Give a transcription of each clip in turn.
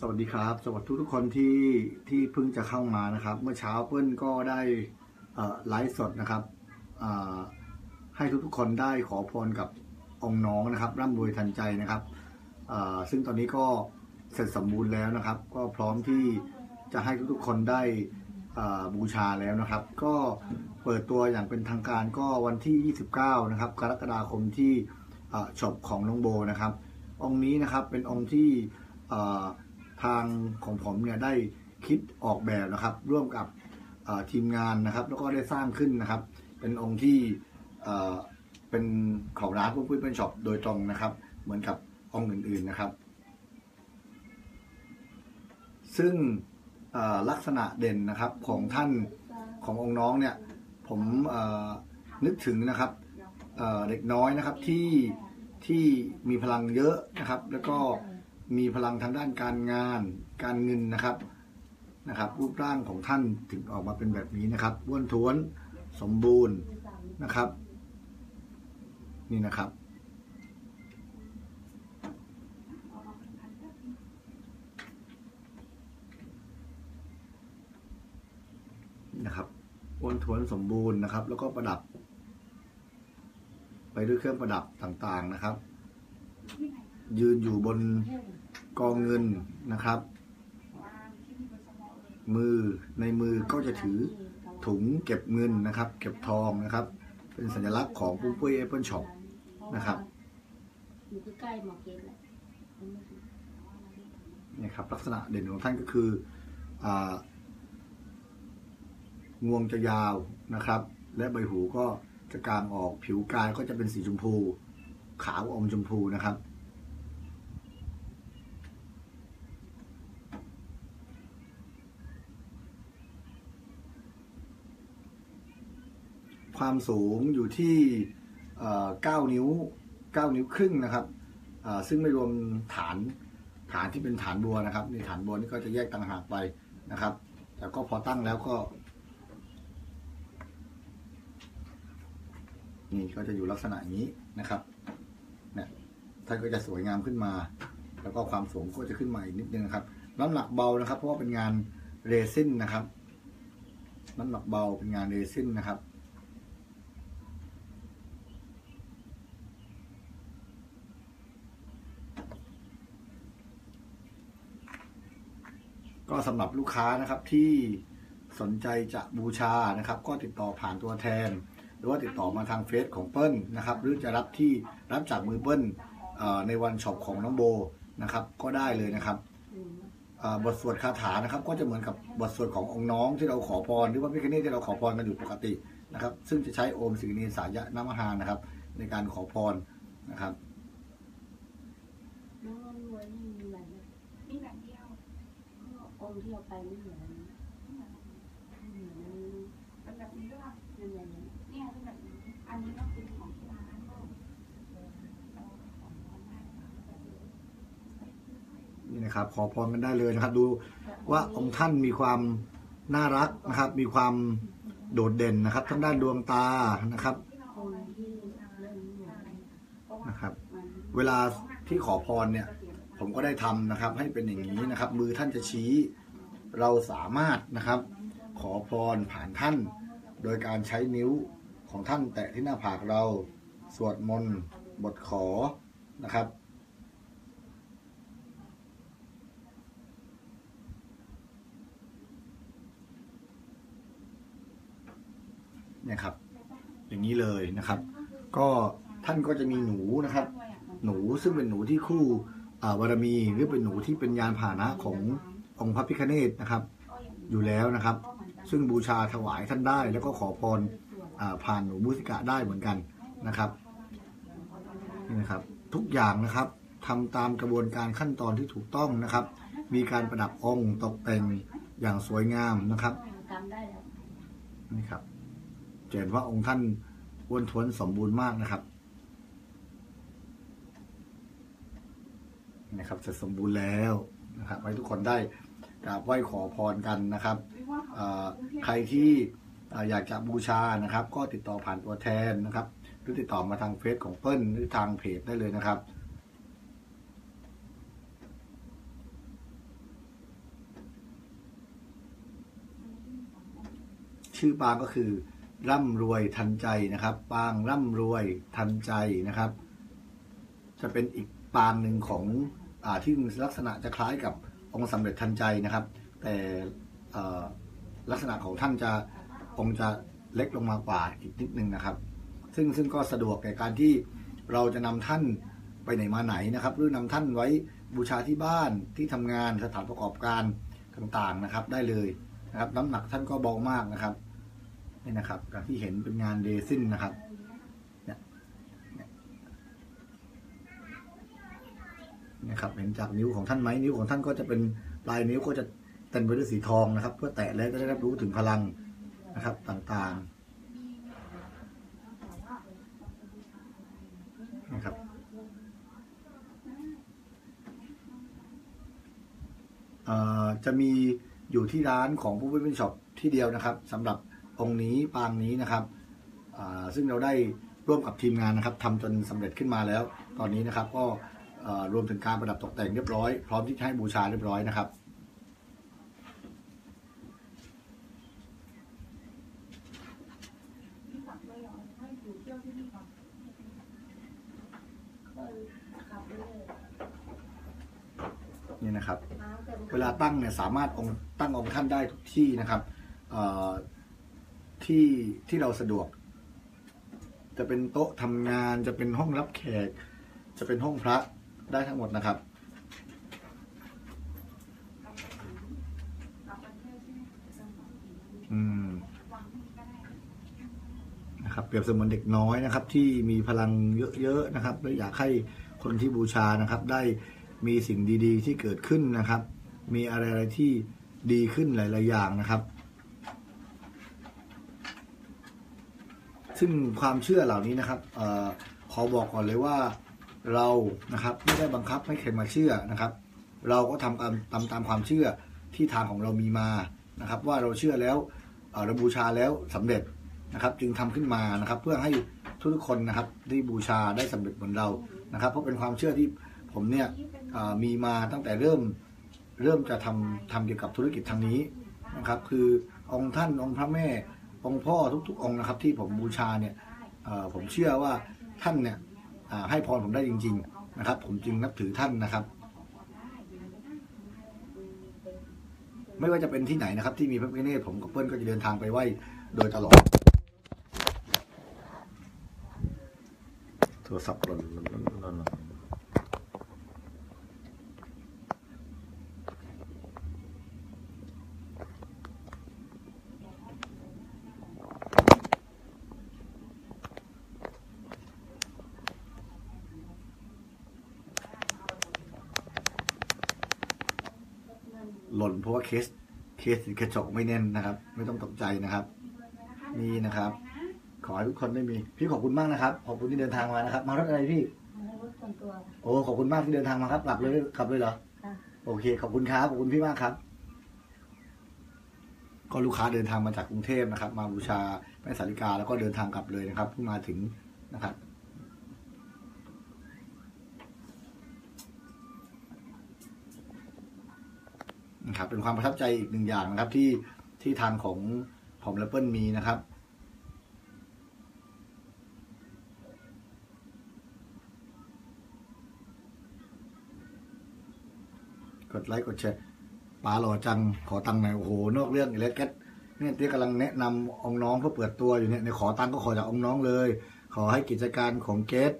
สวัสดีครับ สวัสดีทุกคนที่ที่เพิ่งจะเข้ามานะครับ เมื่อเช้าเปิ้ลก็ได้ไลฟ์สดนะครับให้ทุกๆคนได้ขอพรกับองค์น้องนะครับ ร่ำรวยทันใจนะครับซึ่งตอนนี้ก็เสร็จสมบูรณ์แล้วนะครับ ก็พร้อมที่จะให้ทุกๆคนได้บูชาแล้วนะครับ ก็เปิดตัวอย่างเป็นทางการก็วันที่ 29 นะครับ กรกฎาคมที่อ่าช็อปของน้องโบนะครับ องค์นี้นะครับเป็นองค์ที่ ทางของผมเนี่ยได้คิดออกแบบนะครับ ร่วมกับทีมงานนะครับ แล้วก็ได้สร้างขึ้นนะครับ เป็นองค์ที่เป็นของร้านปุ้ยปุ้ยเป็นช็อปโดยตรงนะครับ เหมือนกับองค์อื่นๆนะครับ ซึ่งลักษณะเด่นนะครับของท่านขององค์น้องเนี่ยผมนึกถึงนะครับเด็กน้อยนะครับที่ที่มีพลังเยอะนะครับ แล้วก็ มีพลังทางด้านการงาน การเงินนะครับนะครับรูปร่างของท่านถึงออกมาเป็นแบบนี้นะครับอ้วนท้วนสมบูรณ์นะครับ นี่นะครับ นะครับอ้วนท้วนสมบูรณ์นะครับ แล้วก็ประดับ ไปด้วยเครื่องประดับต่างๆนะครับ ยืนอยู่บน กองเงินนะครับ มือในมือก็จะถือถุงเก็บเงินนะครับ เก็บทองนะครับ เป็นสัญลักษณ์ของปุ้มปุ้ยแอปเปิลช็อปนะครับอยู่ใกล้หมอเกตแหละนี่ครับ ลักษณะเด่นของท่านก็คืองวงจะยาวนะครับ และใบหูก็จะกางออกผิวกายก็จะเป็นสีชมพู ขาวอมชมพูนะครับ ความสูงอยู่ที่เอ่อ9นิ้ว 9 นิ้วครึ่งนะครับ ซึ่งไม่รวมฐานฐานที่เป็นฐานบัวนะครับนี่ฐานบัวนี่ก็จะแยกต่างหากไปนะครับ แต่ก็พอตั้งแล้วก็นี่ก็จะอยู่ลักษณะนี้นะครับเนี่ยท่านก็จะสวยงามขึ้นมา แล้วก็ความสูงก็จะขึ้นมาอีกนิดนึงนะครับ น้ำหนักเบานะครับ เพราะว่าเป็นงานเรซินนะครับ น้ำหนักเบาเป็นงานเรซินนะครับ ก็สำหรับลูกค้านะครับที่สนใจจะบูชานะครับ ก็ติดต่อผ่านตัวแทน หรือว่าติดต่อมาทางเฟซของเปิ้ลนะครับ หรือจะรับที่รับจากมือเปิ้ลในวันช็อปของน้องโบนะครับ ก็ได้เลยนะครับบทสวดคาถานะครับ ก็จะเหมือนกับบทสวดขององค์น้องที่เราขอพรหรือว่าพิคเนตที่เราขอพรกันอยู่ปกตินะครับ ซึ่งจะใช้โอมสิรินีสายะนามหานะครับ ในการขอพรนะครับน้องรวยมีแบบไหนมีแบบเดีย องค์ที่เราไปไม่เหมือนนะไม่เหมือนนะเป็นแบบนี้ด้วยนั่นแหละนะเนี่ยเป็นแบบนี้อันนี้ก็คือของที่ร้านก็นี่นะครับ ขอพรกันได้เลยนะครับ ดูว่าองค์ท่านมีความน่ารักนะครับ มีความโดดเด่นนะครับทั้งด้านดวงตานะครับนะครับ เวลาที่ขอพรเนี่ย ผมก็ได้ทำนะครับ ให้เป็นอย่างนี้นะครับ มือท่านจะชี้ เราสามารถนะครับ ขอพรผ่านท่าน โดยการใช้นิ้วของท่านแตะที่หน้าผากเราสวดมนต์บทขอนะครับ เนี่ยครับ อย่างนี้เลยนะครับ ก็ท่านก็จะมีหนูนะครับ หนูซึ่งเป็นหนูที่คู่ บารมีหรือเป็นหนูที่เป็นยานพาหนะขององค์พระพิฆเนศนะครับ อยู่แล้วนะครับ ซึ่งบูชาถวายท่านได้ แล้วก็ขอพรอผ่านหนูมุสิกะได้เหมือนกันนะครับนี่นะครับ ทุกอย่างนะครับทำตามกระบวนการขั้นตอนที่ถูกต้องนะครับ มีการประดับองค์ตกแต่งอย่างสวยงามนะครับนี่ครับเห็นว่าองค์ท่านอ้วนท้วนสมบูรณ์มากนะครับ นะครับเสร็จสมบูรณ์แล้วนะครับให้ทุกคนได้กราบไหว้ขอพรกันนะครับใครที่อยากจะบูชานะครับ ก็ติดต่อผ่านตัวแทนนะครับหรือติดต่อมาทางเฟซของเปิ้ลหรือทางเพจได้เลยนะครับชื่อปางก็คือ ร่ำรวยทันใจนะครับ ปางร่ำรวยทันใจนะครับ จะเป็นอีกปางหนึ่งของ ที่ลักษณะจะคล้ายกับองค์สำเร็จทันใจนะครับ แต่ลักษณะของท่านจะองค์จะเล็กลงมากว่าอีกนิดนึงนะครับ ซึ่งซึ่งก็สะดวกแก่การที่เราจะนำท่านไปไหนมาไหนนะครับ หรือนำท่านไว้บูชาที่บ้านที่ทำงานสถานประกอบการต่างๆนะครับ ได้เลยนะครับ น้ำหนักท่านก็เบามากนะครับนี่นะครับการที่เห็นเป็นงานเรซินนะครับ นะครับเห็นจากนิ้วของท่านไหมนิ้วของท่านก็จะเป็นปลายนิ้วก็จะเต็มไปด้วยสีทองนะครับ เพื่อแตะแล้วจะได้รับรู้ถึงพลังนะครับต่างๆนะครับจะมีอยู่ที่ร้านของผู้เป็นช็อปที่เดียวนะครับสำหรับองค์นี้ปางนี้นะครับซึ่งเราได้ร่วมกับทีมงานนะครับทำจนสำเร็จขึ้นมาแล้ว ตอนนี้นะครับก็ รวมถึงการประดับตกแต่งเรียบร้อย พร้อมที่จะให้บูชาเรียบร้อยนะครับเนี่นก็ขับไปเลยนะครับ เวลาตั้งเนี่ยสามารถองตั้งองค์ท่านได้ทุกที่นะครับที่ที่เราสะดวก จะเป็นโต๊ะทำงานจะเป็นห้องรับแขก จะเป็นห้องพระ ได้ทั้งหมดนะครับ อืมนะครับเปรียบเสมือนเด็กน้อยนะครับ ที่มีพลังเยอะๆนะครับและอยากให้คนที่บูชานะครับ ได้มีสิ่งดีๆ ที่เกิดขึ้นนะครับ มีอะไรๆที่ดีขึ้นหลายๆอย่างนะครับ ซึ่งความเชื่อเหล่านี้นะครับออขอบอกก่อนเลยว่า เรานะครับไม่ได้บังคับให้ใครมาเชื่อนะครับ เราก็ทำตามตามตามความเชื่อที่ทางของเรามีมานะครับ ว่าเราเชื่อแล้วเราบูชาแล้วสำเร็จนะครับ จึงทำขึ้นมานะครับ เพื่อให้ทุกๆคนนะครับที่บูชาได้สำเร็จเหมือนเรานะครับ เพราะเป็นความเชื่อที่ผมเนี่ยมีมาตั้งแต่เริ่มเริ่มจะทำทำเกี่ยวกับธุรกิจทางนี้นะครับ คือองค์ท่านองค์พระแม่องค์พ่อทุกๆองค์นะครับ ที่ผมบูชาเนี่ยผมเชื่อว่าท่านเนี่ย ให้พรผมได้จริง ๆ นะครับ ผมจึงนับถือท่านนะครับ ไม่ว่าจะเป็นที่ไหนนะครับ ที่มีพระพิฆเนศผมกับเปิ้ลก็จะเดินทางไปไหว้โดยตลอดโทรศัพท์หล่นห ล่นหล่นหล่นหล่นหล่นเพราะว่าเคสเคสกระจกไม่แน่นนะครับ ไม่ต้องตกใจนะครับ นี่นะครับ ขอให้ทุกคนได้มีพี่ขอบคุณมากนะครับ ขอบคุณที่เดินทางมานะครับ มารถอะไรพี่มาให้รถส่วนตัวโอ้ขอบคุณมากที่เดินทางมาครับกลับเลยกลับเลยเหรอค่ะโอเค ขอบคุณครับขอบคุณพี่มากครับ ก็ลูกค้าเดินทางมาจากกรุงเทพนะครับ มาบูชาแม่สาริกาแล้วก็เดินทางกลับเลยนะครับเพิ่งมาถึงนะครับ ครับเป็นความประทับใจอีกหนึ่งอย่างนะครับ ที่ที่ทางของผมและเปิ้ลมีนะครับกดไลค์กดแชร์ป๋าหล่อจังขอตังค์หน่อยโอ้โหนอกเรื่องอีกแล้วแกสเนี่ยเตี้ยกำลังแนะนำองน้องเพื่อเปิดตัวอยู่เนี่ยในขอตังค์ก็ขอจากองน้องเลย ขอให้กิจการของเกส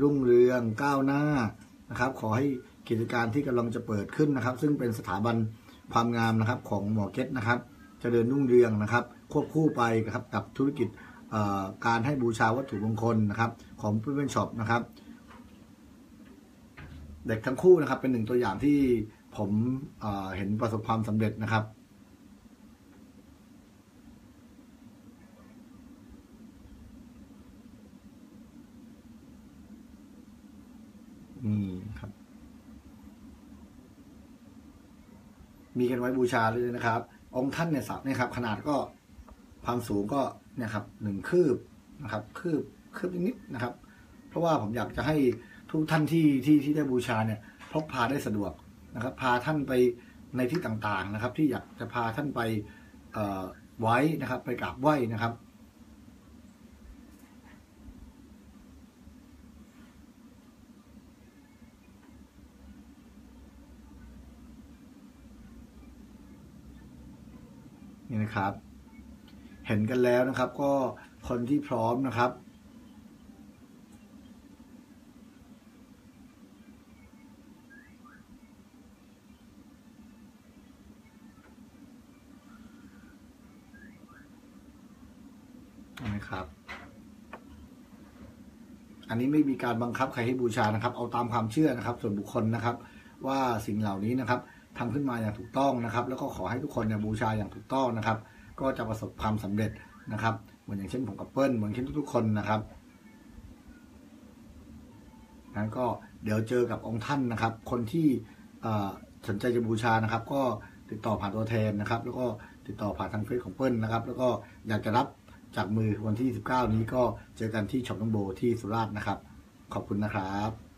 รุ่งเรืองก้าวหน้านะครับ ขอให้กิจการที่กำลังจะเปิดขึ้นนะครับ ซึ่งเป็นสถาบัน ความงามนะครับของหมอเกสนะครับจเจริญรุ่งเรืองนะครับ ควบคู่ไปนะครับกับธุรกิจการให้บูชาวัตถุมงคลนะครับ ของเพื่อนช็อปนะครับ เด็กทั้งคู่นะครับ เป็นหนึ่งตัวอย่างที่ผมเเห็นประสบความสำเร็จนะครับนี่ครับ มีกันไว้บูชาเลยนะครับ องค์ท่านเนี่ยสับเนี่ยครับขนาดก็ความสูงก็เนี่ยครับหนึ่งคืบนะครับ คืบคืบนิดๆนะครับ เพราะว่าผมอยากจะให้ทุกท่านที่ที่ที่ได้บูชาเนี่ยพกพาได้สะดวกนะครับ พาท่านไปในที่ต่างๆนะครับ ที่อยากจะพาท่านไปไว้นะครับ ไปกราบไหว้นะครับ นะครับ เห็นกันแล้วนะครับ ก็คนที่พร้อมนะครับ นะครับ อันนี้ไม่มีการบังคับใครให้บูชานะครับ เอาตามความเชื่อนะครับ ส่วนบุคคลนะครับ ว่าสิ่งเหล่านี้นะครับ ทำขึ้นมาอย่างถูกต้องนะครับ แล้วก็ขอให้ทุกคนเนี่ยบูชาอย่างถูกต้องนะครับ ก็จะประสบความสำเร็จนะครับ เหมือนอย่างเช่นผมกับเปิ้ลเหมือนเช่นทุกๆคนนะครับงั้นก็เดี๋ยวเจอกับองค์ท่านนะครับ คนที่สนใจจะบูชานะครับ ก็ติดต่อผ่านตัวแทนนะครับ แล้วก็ติดต่อผ่านทางเฟซของเปิ้ลนะครับ แล้วก็อยากจะรับจากมือวันที่ 19 นี้ก็เจอกันที่ช็อปน้องโบที่สุราษฎร์นะครับ ขอบคุณนะครับ